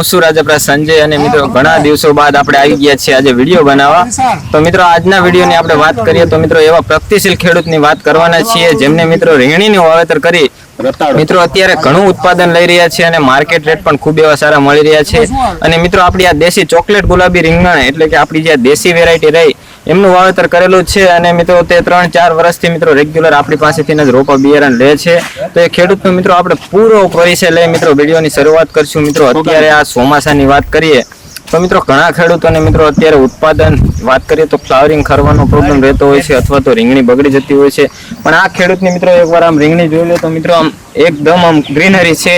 હું છું રાજપરા સંજય અને મિત્રો ઘણા દિવસો બાદ આપણે આવી ગયા છીએ આજે વીડિયો બનાવવા. તો મિત્રો આજના વિડીયોની આપણે વાત કરીએ તો મિત્રો એવા પ્રગતિશીલ ખેડૂતની વાત કરવાના છીએ જેમને મિત્રો રીંગણીનું વાવેતર કરી મિત્રો અત્યારે ઘણું ઉત્પાદન લઈ રહ્યા છે અને માર્કેટ રેટ પણ ખૂબ એવા સારા મળી રહ્યા છે. અને મિત્રો આપણી આ દેશી ચોકલેટ ગુલાબી રીંગણ એટલે કે આપણી જે દેશી વેરાયટી રહી એમનું વાવેતર કરેલું છે અને મિત્રો તે ત્રણ ચાર વર્ષથી મિત્રો રેગ્યુલર આપણી પાસેથી જ રોપા બિયારણ લે છે. તો એ ખેડૂતનો મિત્રો આપણે પૂરો પરિચય લઈ મિત્રો વિડીયોની શરૂઆત કરશું. મિત્રો અત્યારે આ ચોમાસાની વાત કરીએ તો મિત્રો ઘણા ખેડૂતોને મિત્રો અત્યારે ઉત્પાદન, વાત કરીએ તો ફ્લાવરિંગ ખરવાનો પ્રોબ્લેમ રહેતો હોય છે અથવા તો રીંગણી બગડી જતી હોય છે. પણ આ ખેડૂતની મિત્રો એકવાર આમ રીંગણી જોઈ લે તો મિત્રો આમ એકદમ આમ ગ્રીનરી છે.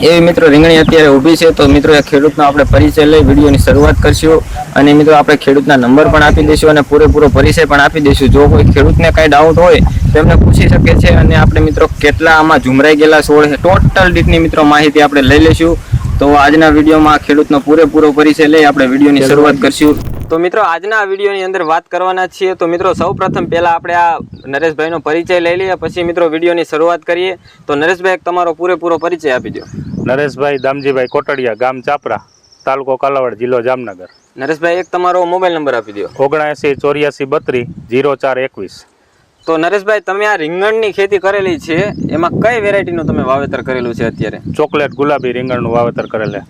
એવી મિત્રો રીંગણી અત્યારે ઊભી છે તો મિત્રો એ ખેડૂતનો આપણે પરિચય લઈ વિડીયોની શરૂઆત કરશું. અને મિત્રો આપણે ખેડૂતના નંબર પણ આપી દઈશું અને પૂરેપૂરો પરિચય પણ આપી દઈશું. જો કોઈ ખેડૂતને કાંઈ ડાઉટ હોય તો એમને પૂછી શકે છે અને આપણે મિત્રો કેટલા આમાં ઝુમરાઈ ગયેલા છોડ છે. ટોટલ ડીટની મિત્રો માહિતી આપણે લઈ લઈશું. તો આજના વિડીયોમાં ખેડૂતનો પૂરેપૂરો પરિચય લઈ આપણે વિડીયોની શરૂઆત કરશું. તો મિત્રો આજના વિડીયોની અંદર વાત કરવાના છીએ. તો મિત્રો સૌ પ્રથમ પહેલાં આપણે આ નરેશભાઈનો પરિચય લઈ લઈએ પછી મિત્રો વિડીયોની શરૂઆત કરીએ. તો નરેશભાઈ તમારો પૂરેપૂરો પરિચય આપી દો નરેશભાઈ દામજીભાઈ કોટડિયા ગામ ચાપરા તાલુકો કાલાવાડ જિલ્લો જામનગર. નરેશભાઈ એક તમારો મોબાઈલ નંબર આપી દો ઓગણએંસી ચોર્યાસી બત્રીસ જીરો ચાર એકવીસ. તો નરેશભાઈ તમે આ રીંગણની ખેતી કરેલી છે. એમાં કઈ વેરાયટીનું તમે વાવેતર કરેલું છે અત્યારે? ચોકલેટ ગુલાબી રીંગણનું વાવેતર કરેલે.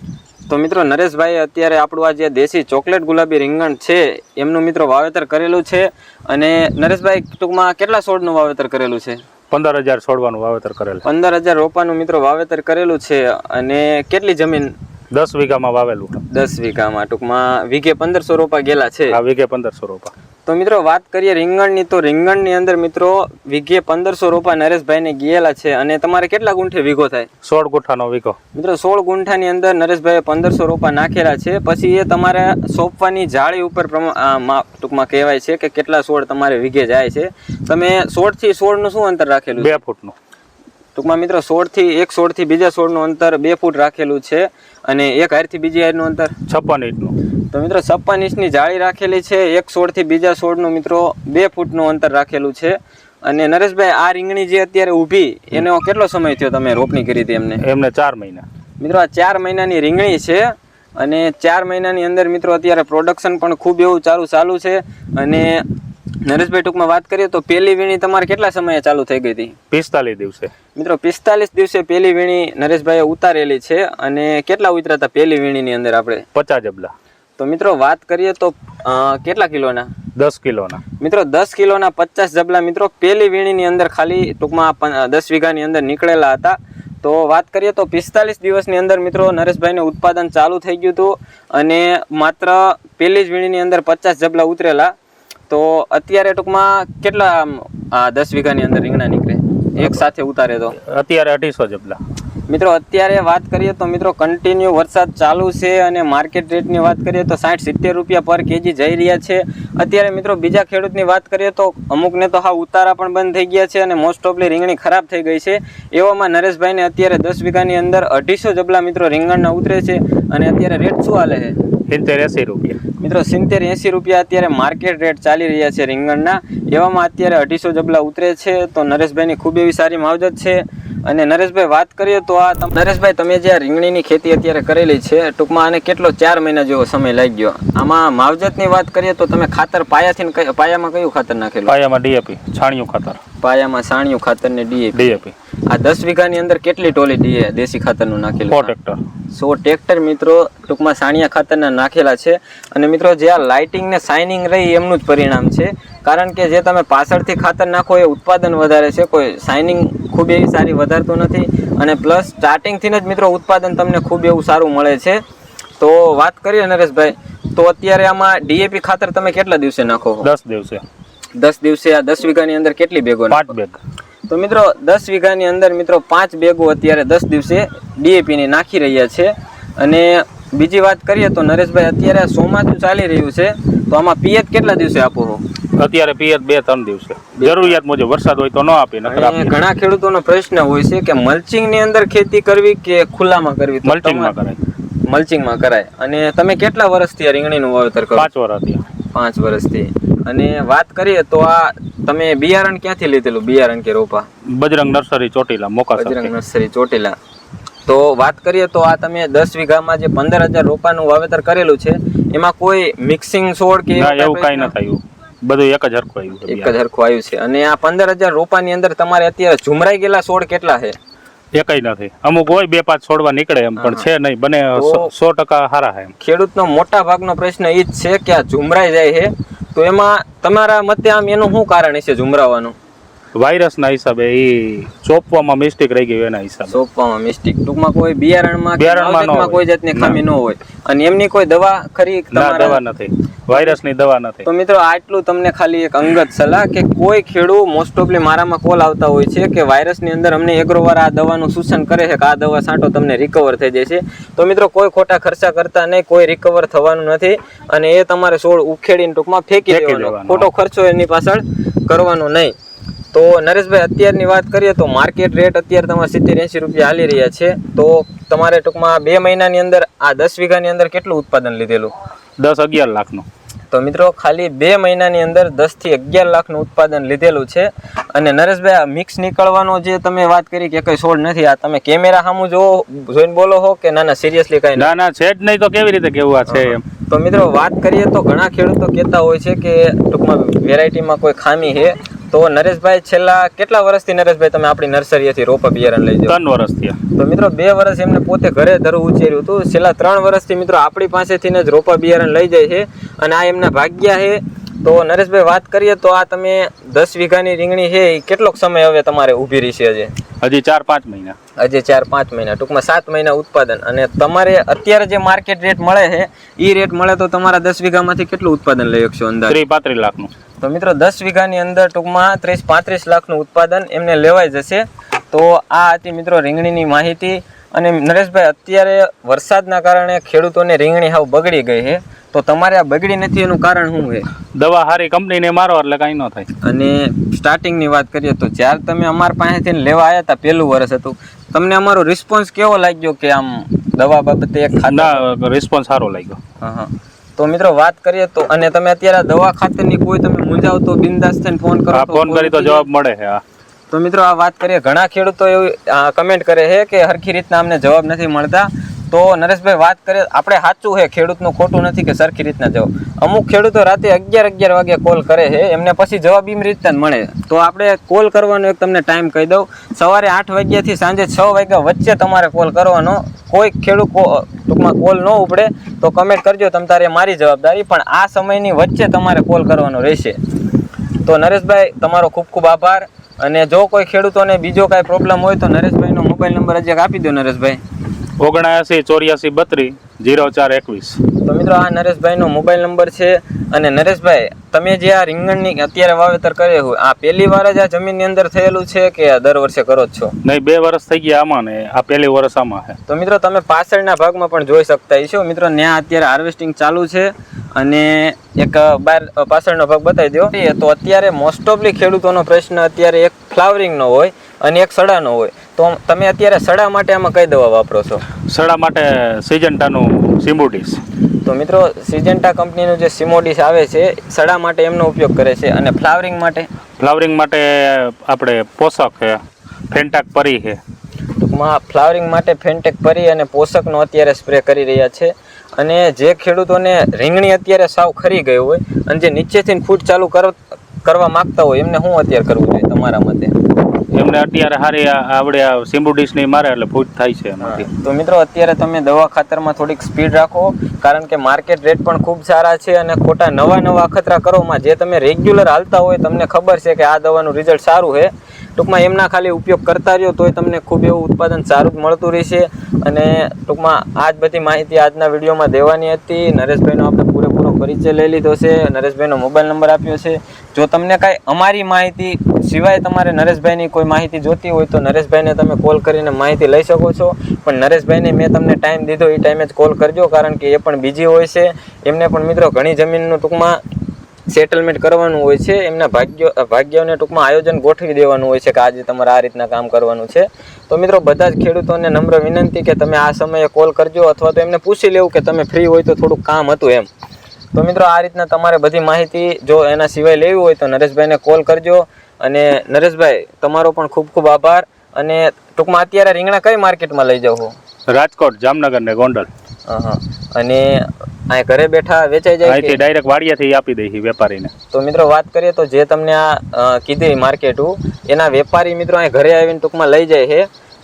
તો મિત્રો નરેશભાઈ અત્યારે આપણું આ જે દેશી ચોકલેટ ગુલાબી રીંગણ છે એમનું મિત્રો વાવેતર કરેલું છે. અને નરેશભાઈ ટૂંકમાં કેટલા છોડનું વાવેતર કરેલું છે? પંદર હજાર છોડવાનું વાવેતર કરેલું. પંદર હજાર રોપાનું મિત્રો વાવેતર કરેલું છે. અને કેટલી જમીન? દસ વીઘામાં વાવેલું. દસ વીઘામાં ટૂંકમાં વીઘે પંદરસો રોપા ગયેલા છે. આ વીઘે પંદરસો રોપા. તો મિત્રો વાત કરીએ રીંગણની તો રીંગણની અંદર મિત્રો વીઘે પંદરસો રોપા નરેશભાઈને ગયેલા છે અને તમારે કેટલા ગુંઠે વીઘો થાય? સોળ ગુઠાનો વીઘો. મિત્રો સોળ ગુંઠાની અંદર નરેશભાઈએ પંદરસો રોપા નાખેલા છે. પછી એ તમારે સોંપવાની જાળી ઉપર ટૂંકમાં કહેવાય છે કે કેટલા સોળ તમારે વીઘે જાય છે. તમે સોળથી સોળનું શું અંતર રાખેલું બે ફૂટનું. ટૂંકમાં મિત્રો સોળથી એક સોળથી બીજા સોળનું અંતર બે ફૂટ રાખેલું છે. અને એક હારથી બીજી હારનું અંતર? છપ્પન ઇંચનું તો મિત્રો છપ્પન ઇંચની જાળી રાખેલી છે એક છોડથી બીજા છોડનું મિત્રો બે ફૂટનું અંતર રાખેલું છે. અને નરેશભાઈ આ રીંગણી જે અત્યારે ઊભી એનો કેટલો સમય થયો તમે રોપણી કરી હતી એમને? એમને ચાર મહિના. મિત્રો આ ચાર મહિનાની રીંગણી છે અને ચાર મહિનાની અંદર મિત્રો અત્યારે પ્રોડક્શન પણ ખૂબ એવું ચાલુ ચાલુ છે. અને નરેશભાઈ ટૂંકમાં વાત કરીએ તો પહેલી વીણી તમારે કેટલા સમયે ચાલુ થઈ ગઈ હતી? પિસ્તાલીસ દિવસે. મિત્રો પિસ્તાલીસ દિવસે પહેલી વીણી નરેશભાઈએ ઉતારેલી છે અને કેટલા ઉતર્યા હતા પહેલી વીણીની અંદર આપણે? પચાસ જબલા. તો મિત્રો વાત કરીએ તો કેટલા કિલોના? દસ કિલોના. મિત્રો દસ કિલોના પચાસ જબલા મિત્રો પહેલી વીણીની અંદર ખાલી ટૂંકમાં દસ વીઘાની અંદર નીકળેલા હતા. તો વાત કરીએ તો પિસ્તાલીસ દિવસની અંદર મિત્રો નરેશભાઈને ઉત્પાદન ચાલુ થઈ ગયું હતું અને માત્ર પહેલી જ વીણીની અંદર પચાસ જબલા ઉતરેલા. તો અત્યારે ટૂંકમાં કેટલા દસ વીઘાની અંદર રીંગણા નીકળે? એક સાથે ઉતારે તો? અત્યારે અઢીસો જેટલા. મિત્રો અત્યારે વાત કરીએ તો મિત્રો કન્ટિન્યુ વરસાદ ચાલુ છે અને માર્કેટ રેટની વાત કરીએ તો સાઠ સિત્તેર રૂપિયા પર કેજી જઈ રહ્યા છે. અત્યારે મિત્રો બીજા ખેડૂતની વાત કરીએ તો અમુકને તો હા ઉતારા પણ બંધ થઈ ગયા છે અને મોસ્ટ ઓફલી રીંગણી ખરાબ થઈ ગઈ છે. એવામાં નરેશભાઈને અત્યારે દસ વીઘાની અંદર અઢીસો જબલા મિત્રો રીંગણના ઉતરે છે અને અત્યારે રેટ શું હાલે છે? સિત્તેર એંસી રૂપિયા. મિત્રો સિત્તેર એંસી રૂપિયા અત્યારે માર્કેટ રેટ ચાલી રહ્યા છે રીંગણના. એવામાં અત્યારે અઢીસો જબલા ઉતરે છે. તો નરેશભાઈની ખૂબ એવી સારી માવજત છે. અને નરેશભાઈ વાત કરીએ તો આ નરેશભાઈ તમે જે આ રીંગણીની ખેતી અત્યારે કરેલી છે ટૂંકમાં આને કેટલો ચાર મહિના જેવો સમય લાગી ગયો આમાં માવજતની વાત કરીએ તો તમે ખાતર પાયાથી પાયામાં કયું ખાતર નાખેલું? પાયામાં ડીએપી છાણિયું ખાતર. પાયામાં સાણિયું ખાતર ને ડીએપી. ડીએપી. આ દસ વીઘાની અંદર કેટલી ટોલી ડીએ દેશી ખાતરનું સો નાખેલું ટ્રેક્ટર સો ટ્રેક્ટર મિત્રો ટૂંકમાં સાણિયા ખાતરના નાખેલા છે. અને મિત્રો જે આ લાઇટિંગ ને શાઇનિંગ રહી એમનું જ પરિણામ છે. કારણ કે જે તમે પાછળથી ખાતર નાખો એ ઉત્પાદન વધારે છે. કોઈ શાઇનિંગ ખૂબ એવી સારી વધારતું નથી. અને પ્લસ સ્ટાર્ટિંગથી જ મિત્રો ઉત્પાદન તમને ખૂબ એવું સારું મળે છે. તો વાત કરીએ નરેશભાઈ તો અત્યારે આમાં ડીએપી ખાતર તમે કેટલા દિવસે નાખો? દસ દિવસે. દસ દિવસે આ દસ વીઘાની અંદર કેટલી બેગો? પાંચ બેગ તો મિત્રો દસ વીઘાની અંદર મિત્રો પાંચ બેગો અત્યારે દસ દિવસે ડીએપીની નાખી રહ્યા છે. અને બીજી વાત કરીએ તો નરેશભાઈ અત્યારે ચોમાસું ચાલી રહ્યું છે તો આમાં પિયત કેટલા દિવસે આપો છો? અત્યારે પિયત બે ત્રણ દિવસે. જરૂરિયાત મુજબ વરસાદ હોય તો ન આપી ઘણા ખેડૂતોનો પ્રશ્ન હોય છે કે મલ્ચિંગની અંદર ખેતી કરવી કે ખુલ્લામાં કરવી? મલ્ચિંગમાં કરાય. મલ્ચિંગમાં કરાય. અને તમે કેટલા વર્ષથી આ રીંગણીનું વાવેતર કરો? પાંચ વર્ષથી. પાંચ વર્ષથી. અને વાત કરીએ તો આ તમે બિયારણ ક્યાંથી લીધેલું? બિયારણ કે રોપા? બજરંગ નર્સરી ચોટીલા મોકા બજરંગ નર્સરી ચોટીલા. તો વાત કરીએ તો આ તમે દસ વીઘામાં જે પંદર હજાર રોપાનું વાવેતર કરેલું છે એમાં કોઈ મિક્સિંગ છોડ કે એવું કાંઈ ન? નથી બધું એક જ હરખું આવ્યું એક જ હરખું આવ્યું છે. અને આ પંદર હજાર રોપાની અંદર તમારે અત્યારે ઝુમરાઈ ગયેલા છોડ કેટલા છે? એકઈ નથી. અમુક હોય બે પાંચ છોડવા નીકળે એમ પણ છે નહીં. બને સો ટકા સારા છે ખેડૂતનો મોટા ભાગનો પ્રશ્ન એ જ છે કે આ ઝુમરાઈ જાય છે. તો એમાં તમારા મતે આમ એનું શું કારણ છે ઝુમરાવાનું? વાયરસના હિસાબે એ ચોપવામાં મિસ્ટેક રહી ગયું એના હિસાબે. ચોપવામાં મિસ્ટેક ટૂંકમાં કોઈ બિયારણમાં બિયારણમાં. કોઈ જાતની ખામી ન હોય. અને એમની કોઈ દવા ખરી દવા નથી. વાયરસની દવા નથી. તો મિત્રો આટલું તમને ખાલી એક અંગત સલાહ કે કોઈ ખેડૂત મોસ્ટ ઓફલી મારામાં કોલ આવતા હોય છે કે વાયરસની અંદર અમને એગ્રોવાર આ દવાનું સૂચન કરે છે કે આ દવા છાંટો તમને રિકવર થઈ જશે તો મિત્રો કોઈ ખોટા ખર્ચા કરતા નહીં કોઈ રિકવર થવાનું નથી અને એ તમારે છોડ ઉખેડીને ટૂંકમાં ફેંકી દેવાનો. ખોટો ખર્ચો એની પાછળ કરવાનો નહીં. તો નરેશભાઈ અત્યારની વાત કરીએ તો માર્કેટ રેટ અત્યારે તમારે સિત્તેર એંશી રૂપિયા હાલી રહ્યા છે. તો તમારે ટૂંકમાં બે મહિનાની અંદર આ દસ વીઘાની અંદર કેટલું ઉત્પાદન લીધેલું? દસ અગિયાર લાખનું. તો મિત્રો ખાલી બે મહિનાની અંદર દસથી અગિયાર લાખનું ઉત્પાદન લીધેલું છે. અને નરેશભાઈ આ મિક્સ નીકળવાનો જે તમે વાત કરી કે કંઈ સોડ નથી આ તમે કેમેરા સામું જો જોઈને બોલો હો કે ના ના સિરિયસલી કાંઈ ના ના છે જ નહીં તો કેવી રીતે કેવું આ છે એમ? તો મિત્રો વાત કરીએ તો ઘણા ખેડૂતો કહેતા હોય છે કે ટૂંકમાં વેરાયટીમાં કોઈ ખામી છે. તો નરેશભાઈ છેલ્લા કેટલા વર્ષથી નરેશભાઈ તમે આપણી નર્સરીએથી રોપ બિયારણ લઈ જાઓ? ત્રણ વર્ષ થયા. તો મિત્રો બે વર્ષ એમને પોતે ઘરે ધરવું ઉછેર્યું હતું. છેલ્લા ત્રણ વર્ષથી મિત્રો આપણી પાસેથી જ રોપ બિયારણ લઈ જાય છે. અને આ એમના ભાગ્યા છે. તો નરેશભાઈ વાત કરીએ તો આ તમે દસ વીઘાની રીંગણી છે એ કેટલોક સમય હવે તમારે ઊભી રહી છે હજી? હજી ચાર પાંચ મહિના. હજી ચાર પાંચ મહિના ટૂંકમાં સાત મહિના ઉત્પાદન. અને તમારે અત્યારે જે માર્કેટ રેટ મળે છે એ રેટ મળે તો તમારા દસ વીઘામાંથી કેટલું ઉત્પાદન લઈ શકશો અંદર ત્રીસ પાંત્રીસ લાખનું. તો મિત્રો દસ વીઘાની અંદર ટૂંકમાં ત્રીસ પાંત્રીસ લાખનું ઉત્પાદન એમને લેવાઈ જશે. તો આ હતી મિત્રો રીંગણીની માહિતી. અને નરેશભાઈ અત્યારે વરસાદના કારણે ખેડૂતોને રીંગણી હાવ બગડી ગઈ છે. તો તમારે આ બગડી નથી એનું કારણ શું છે? દવા સારી કંપનીને મારો એટલે કાંઈ ન થાય. અને સ્ટાર્ટિંગની વાત કરીએ તો જ્યારે તમે અમારા પાસેથી લેવા આવ્યા હતા પહેલું વર્ષ હતું તમને અમારો રિસ્પોન્સ કેવો લાગ્યો કે આમ દવા બાબતે એક ખાતર? ના રિસ્પોન્સ સારો લાગ્યો. હા હા. તો મિત્રો વાત કરીએ તો અને તમે અત્યારે દવા ખાતરની કોઈ તમે મૂંઝાવ તો બિંદાસ થઈને ફોન કરો ફોન કરી તો જવાબ મળે છે હા. તો મિત્રો આ વાત કરીએ ઘણા ખેડૂતો એવું કમેન્ટ કરે છે કે હરખી રીતના અમને જવાબ નથી મળતા. તો નરેશભાઈ વાત કરીએ, આપણે સાચું છે, ખેડૂતનું ખોટું નથી કે સરખી રીતના જવાબ અમુક ખેડૂતો રાતે અગિયાર અગિયાર વાગે કોલ કરે છે, એમને પછી જવાબ એમ રીતના મળે. તો આપણે કોલ કરવાનો એક તમને ટાઈમ કહી દઉં. સવારે આઠ વાગ્યાથી સાંજે છ વાગ્યા વચ્ચે તમારે કોલ કરવાનો. કોઈ ખેડૂત ટૂંકમાં કોલ ન ઉપડે, તો કમેન્ટ કરજો, તમ તારે મારી જવાબદારી, પણ આ સમયની વચ્ચે તમારે કોલ કરવાનો રહેશે. તો નરેશભાઈ, તમારો ખૂબ ખૂબ આભાર. અને જો કોઈ ખેડૂતોને બીજો કાંઈ પ્રોબ્લેમ હોય તો નરેશભાઈનો મોબાઈલ નંબર હજી આપી દો નરેશભાઈ. ઓગણએંસી ચોર્યાસી બત્રીસ જીરો ચાર એકવીસ. તો મિત્રો આ નરેશભાઈનો મોબાઈલ નંબર છે અને નરેશભાઈ તમે જે આ રીંગણની અત્યારે વાવેતર કરે હોય આ પહેલી વાર જ આ જમીનની અંદર થયેલું છે કે દર વર્ષે કરો જ છો? નહીં બે વર્ષ થઈ ગયા આમાં ને આ પહેલી વર્ષ આમાં છે. તો મિત્રો તમે પાછળના ભાગમાં પણ જોઈ શકતા છો મિત્રો ત્યાં અત્યારે હાર્વેસ્ટિંગ ચાલુ છે અને એક બાર પાછળનો ભાગ બતાવી દો તો અત્યારે મોસ્ટ ઓફલી ખેડૂતોનો પ્રશ્ન અત્યારે એક ફ્લાવરિંગનો હોય અને એક સડાનો હોય. તો તમે અત્યારે સડા માટે આમાં કઈ દવા વાપરો છો? સડા માટે સિજન્ટાનું સિમોડિસ. તો મિત્રો સિજન્ટા કંપનીનું જે સિમોડિસ આવે છે સડા માટે એમનો ઉપયોગ કરે છે અને ફ્લાવરિંગ માટે? ફ્લાવરિંગ માટે આપણે પોષક છે ફેન્ટાક પરી છે. ટૂંકમાં ફ્લાવરિંગ માટે ફેન્ટેક પરી અને પોષકનો અત્યારે સ્પ્રે કરી રહ્યા છે. અને જે ખેડૂતોને રીંગણી અત્યારે સાવ ખરી ગઈ હોય અને જે નીચેથી ફૂટ ચાલુ કર- કરવા માગતા હોય એમને શું અત્યારે કરવું જોઈએ તમારા મતે? એમને અત્યારે સારી આવડે આ સિમ્બુટીસની મારે, એટલે ફૂટ થાય છે તો મિત્રો અત્યારે તમે દવા ખાતરમાં થોડીક સ્પીડ રાખો, કારણ કે માર્કેટ રેટ પણ ખૂબ સારા છે અને ખોટા નવા નવા અખતરા કરોમાં જે તમે રેગ્યુલર હાલતા હોય તમને ખબર છે કે આ દવાનું રિઝલ્ટ સારું છે. ટૂંકમાં એમના ખાલી ઉપયોગ કરતા રહ્યો, તોય તમને ખૂબ એવું ઉત્પાદન સારું જ મળતું રહેશે. અને ટૂંકમાં આ જ બધી માહિતી આજના વિડીયોમાં દેવાની હતી. નરેશભાઈનો આપણે પૂરેપૂરો પરિચય લઈ લીધો છે, નરેશભાઈનો મોબાઈલ નંબર આપ્યો છે. જો તમને કાંઈ અમારી માહિતી સિવાય તમારે નરેશભાઈની કોઈ માહિતી જોતી હોય તો નરેશભાઈને તમે કોલ કરીને માહિતી લઈ શકો છો. પણ નરેશભાઈને મેં તમને ટાઈમ દીધો, એ ટાઈમે જ કોલ કરજો, કારણ કે એ પણ બીજી હોય છે. એમને પણ મિત્રો ઘણી જમીનનું ટૂંકમાં સેટલમેન્ટ કરવાનું હોય છે. એમના ભાગ્ય, ભાગ્યોને ટૂંકમાં આયોજન ગોઠવી દેવાનું હોય છે કે આજે તમારે આ રીતના કામ કરવાનું છે. તો મિત્રો બધા જ ખેડૂતોને નમ્ર વિનંતી કે તમે આ સમયે કોલ કરજો, અથવા તો એમને પૂછી લેવું કે તમે ફ્રી હોય તો થોડુંક કામ હતું એમ. તો મિત્રો આ રીતના તમારે બધી માહિતી જો એના સિવાય લેવી હોય તો નરેશભાઈને કોલ કરજો અને નરેશભાઈ તમારો પણ ખૂબ ખૂબ આભાર અને ટૂંકમાં અત્યારે રીંગણા કઈ માર્કેટમાં લઈ જાવ રાજકોટ જામનગર ને ગોંડલ. અને આ ઘરે બેઠા વેચાઈ જાય છે ડાયરેક્ટ વાડિયાથી આપી દઈએ વેપારીને. તો મિત્રો વાત કરીએ તો જે તમને આ કીધી માર્કેટું એના વેપારી મિત્રો અહીં ઘરે આવીને ટૂંકમાં લઈ જાય છે.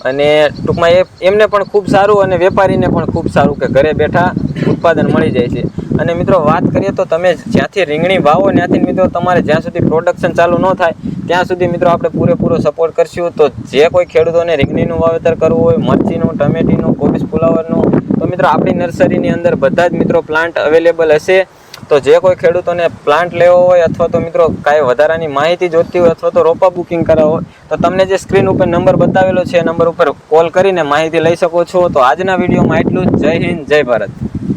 અને ટૂંકમાં એ એમને પણ ખૂબ સારું અને વેપારીને પણ ખૂબ સારું કે ઘરે બેઠા ઉત્પાદન મળી જાય છે. અને મિત્રો, વાત કરીએ તો તમે જ્યાંથી રીંગણી વાવો ત્યાંથી મિત્રો તમારે જ્યાં સુધી પ્રોડક્શન ચાલુ ન થાય, ત્યાં સુધી મિત્રો આપણે પૂરેપૂરો સપોર્ટ કરશું. તો જે કોઈ ખેડૂતોને રીંગણીનું વાવેતર કરવું હોય, મરચીનું, ટમેટીનું કોબીસ ફુલાવરનું તો મિત્રો આપણી નર્સરીની અંદર બધા જ મિત્રો પ્લાન્ટ અવેલેબલ હશે. તો જે કોઈ ખેડૂતોને પ્લાન્ટ લેવો હોય અથવા તો મિત્રો કાંઈ વધારાની માહિતી જોઈતી હોય અથવા તો રોપા બુકિંગ કરાવો હોય, તો તમને જે સ્ક્રીન ઉપર નંબર બતાવેલો છે, એ નંબર ઉપર કોલ કરીને માહિતી લઈ શકો છો. તો આજના વિડીયોમાં એટલું જય હિન્દ, જય ભારત.